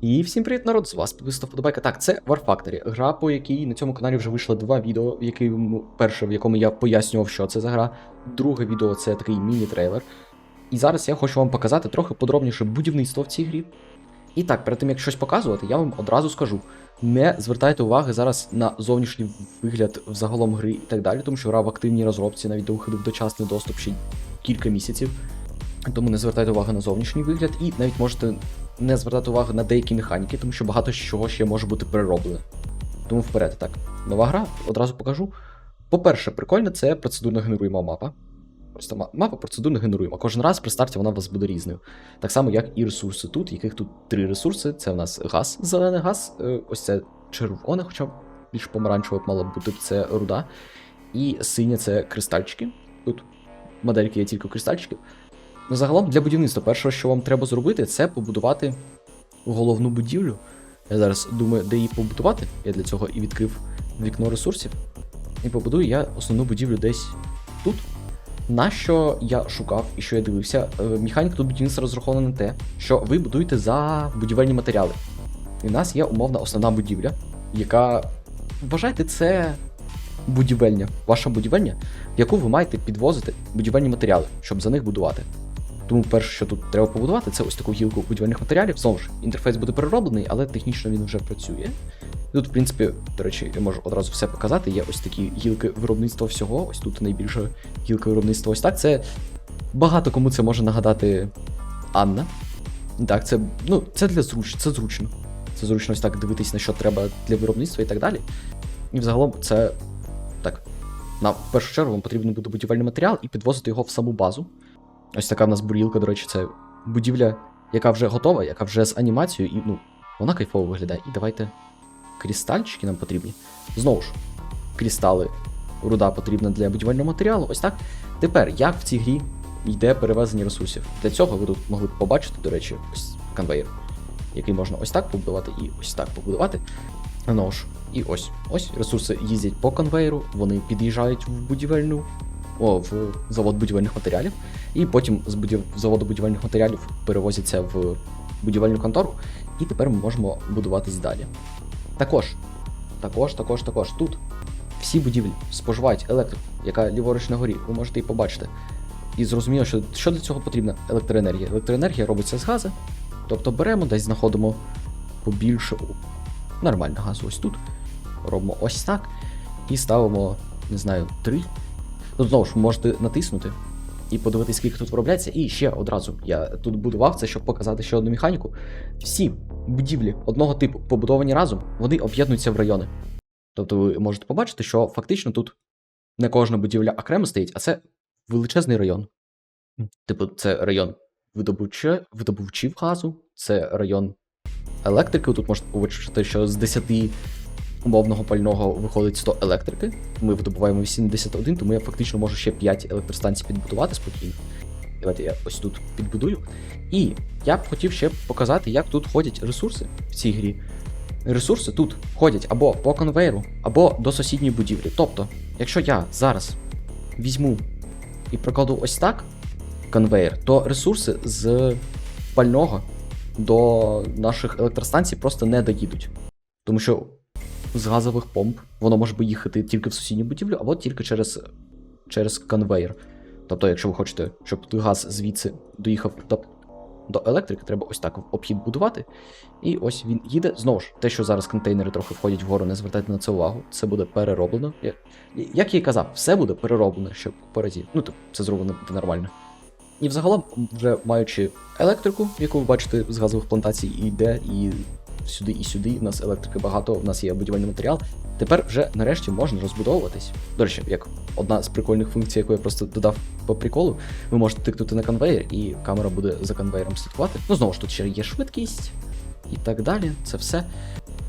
І всім привіт, народ! З вас підписав Подобайка. Так, це War Factory, гра, по якій на цьому каналі вже вийшло два відео, в перше, в якому я пояснював, що це за гра. Друге відео це такий міні-трейлер. І зараз я хочу вам показати трохи подробніше будівництво в цій грі. І так, перед тим як щось показувати, я вам одразу скажу: не звертайте уваги зараз на зовнішній вигляд взагалом гри і так далі, тому що гра в активній розробці, навіть до виходу в дочасний доступ ще кілька місяців. Тому не звертайте увагу на зовнішній вигляд, і навіть можете не звертати увагу на деякі механіки, тому що багато чого ще може бути перероблено. Тому вперед, так. Нова гра, одразу покажу. По-перше, прикольно, це процедурно генеруєма мапа. Просто мапа процедурно генеруєма. Кожен раз при старті вона у вас буде різною. Так само, як і ресурси тут, яких тут три ресурси. Це в нас газ, зелений газ, е, ось це червоне, хоча б більш помаранчеве б мало бути, це руда. І синє це кристальчики. Тут модельки є тільки кристальчиків. Ну, загалом для будівництва перше, що вам треба зробити, це побудувати головну будівлю. Я зараз думаю, де її побудувати. Я для цього і відкрив вікно ресурсів. І побудую я основну будівлю десь тут. На що я шукав і що я дивився, е, механіка тут будівництва розрахована на те, що ви будуєте за будівельні матеріали. І в нас є умовна основна будівля, яка. Вважайте, це будівельня, ваша будівельня, в яку ви маєте підвозити будівельні матеріали, щоб за них будувати. Тому перше, що тут треба побудувати, це ось таку гілку будівельних матеріалів. Знову ж, інтерфейс буде перероблений, але технічно він вже працює. Тут, в принципі, до речі, я можу одразу все показати. Є ось такі гілки виробництва всього. Ось тут найбільша гілка виробництва. Ось так. Це багато кому це може нагадати Анна. Так, це ну, це для зруч, це зручно. Це зручно ось так дивитись, на що треба для виробництва і так далі. І взагалом це так. На першу чергу вам потрібен буде будівельний матеріал і підвозити його в саму базу. Ось така в нас бурілка, до речі, це будівля, яка вже готова, яка вже з анімацією, і ну, вона кайфово виглядає. І давайте крістальчики нам потрібні. Знову ж, крістали, руда потрібна для будівельного матеріалу. Ось так. Тепер, як в цій грі йде перевезення ресурсів? Для цього ви тут могли б побачити, до речі, ось конвейер, який можна ось так побудувати і ось так побудувати. Ну ж, і ось. Ось ресурси їздять по конвейеру, вони під'їжджають в будівельну. О, в завод будівельних матеріалів, і потім з будів... заводу будівельних матеріалів перевозяться в будівельну контору, і тепер ми можемо будуватись далі. Також, також, також, також тут всі будівлі споживають електрику, яка ліворуч на горі, ви можете її побачити. І зрозуміло, що, що для цього потрібна електроенергія. Електроенергія робиться з газу, тобто беремо, десь знаходимо побільше о, нормально газу ось тут. Робимо ось так. І ставимо, не знаю, три. Тут знову ж можете натиснути і подивитися, скільки тут виробляється. І ще одразу я тут будував це, щоб показати ще одну механіку. Всі будівлі одного типу побудовані разом, вони об'єднуються в райони. Тобто ви можете побачити, що фактично тут не кожна будівля окремо стоїть, а це величезний район. Типу, це район видобувче, видобувчів газу, це район електрики. Тут можете побачити, що з 10 умовного пального виходить 100 електрики. Ми видобуваємо 81, тому я фактично можу ще 5 електростанцій підбудувати спокійно. Давайте я ось тут підбудую. І я б хотів ще показати, як тут ходять ресурси в цій грі. Ресурси тут ходять або по конвейеру, або до сусідньої будівлі. Тобто, якщо я зараз візьму і прокладу ось так конвейер, то ресурси з пального до наших електростанцій просто не доїдуть. Тому що з газових помп воно може їхати тільки в сусідню будівлю, або тільки через, через конвейер. Тобто, якщо ви хочете, щоб той газ звідси доїхав до, до електрики, треба ось так обхід будувати. І ось він їде. Знову ж, те, що зараз контейнери трохи входять вгору, не звертайте на це увагу. Це буде перероблено. Як я і казав, все буде перероблено, щоб поразі. Ну, типу, це зроблено буде нормально. І взагалом, вже маючи електрику, яку ви бачите з газових плантацій, і йде і сюди, і сюди. У нас електрики багато, у нас є будівельний матеріал. Тепер вже нарешті можна розбудовуватись. До речі, як одна з прикольних функцій, яку я просто додав по приколу, ви можете тикнути на конвейер, і камера буде за конвейером слідкувати. Ну знову ж тут ще є швидкість і так далі. Це все.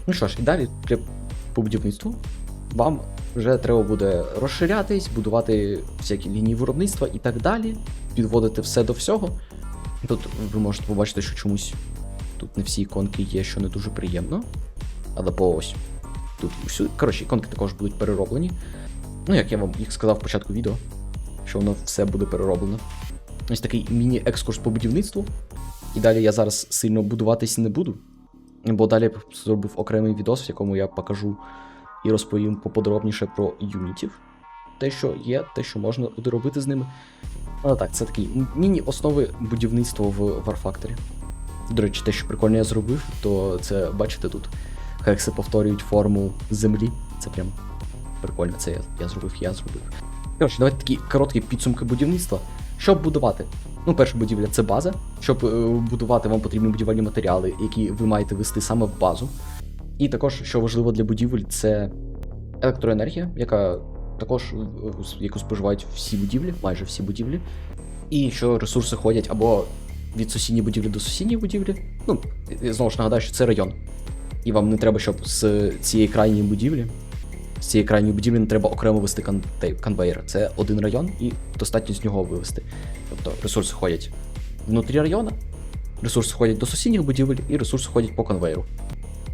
Ну що ж, і далі для по будівництву вам вже треба буде розширятись, будувати всякі лінії виробництва і так далі, підводити все до всього. Тут ви можете побачити, що чомусь тут не всі іконки є, що не дуже приємно. Але по ось. Тут всю. Коротше, іконки також будуть перероблені. Ну, як я вам їх сказав в початку відео, що воно все буде перероблено. Ось такий міні-екскурс по будівництву. І далі я зараз сильно будуватись не буду. Бо далі я зробив окремий відос, в якому я покажу і розповім поподробніше про юнітів. Те, що є, те, що можна буде робити з ними. Але так, це такі міні-основи будівництва в War Factory. До речі, те, що прикольно я зробив, то це бачите тут. Хекси повторюють форму землі. Це прям прикольно. Це я, я зробив, я зробив. Коротше, давайте такі короткі підсумки будівництва. Щоб будувати? Ну, перша будівля це база. Щоб е, будувати, вам потрібні будівельні матеріали, які ви маєте вести саме в базу. І також, що важливо для будівель, це електроенергія, яка також е, яку споживають всі будівлі, майже всі будівлі. І що ресурси ходять або від сусідньої будівлі до сусідньої будівлі. Ну, і знову ж нагадаю, що це район. І вам не треба, щоб з цієї крайньої будівлі, з цієї крайньої будівлі не треба окремо вести контей- конвейер. Це один район і достатньо з нього вивести. Тобто ресурси ходять внутрі району, ресурси ходять до сусідніх будівель і ресурси ходять по конвейеру.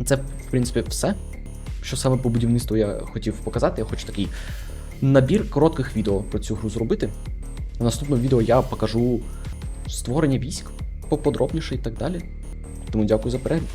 Це, в принципі, все. Що саме по будівництву я хотів показати, я хочу такий набір коротких відео про цю гру зробити. В наступному відео я покажу створення військ поподробніше і так далі. Тому дякую за перегляд.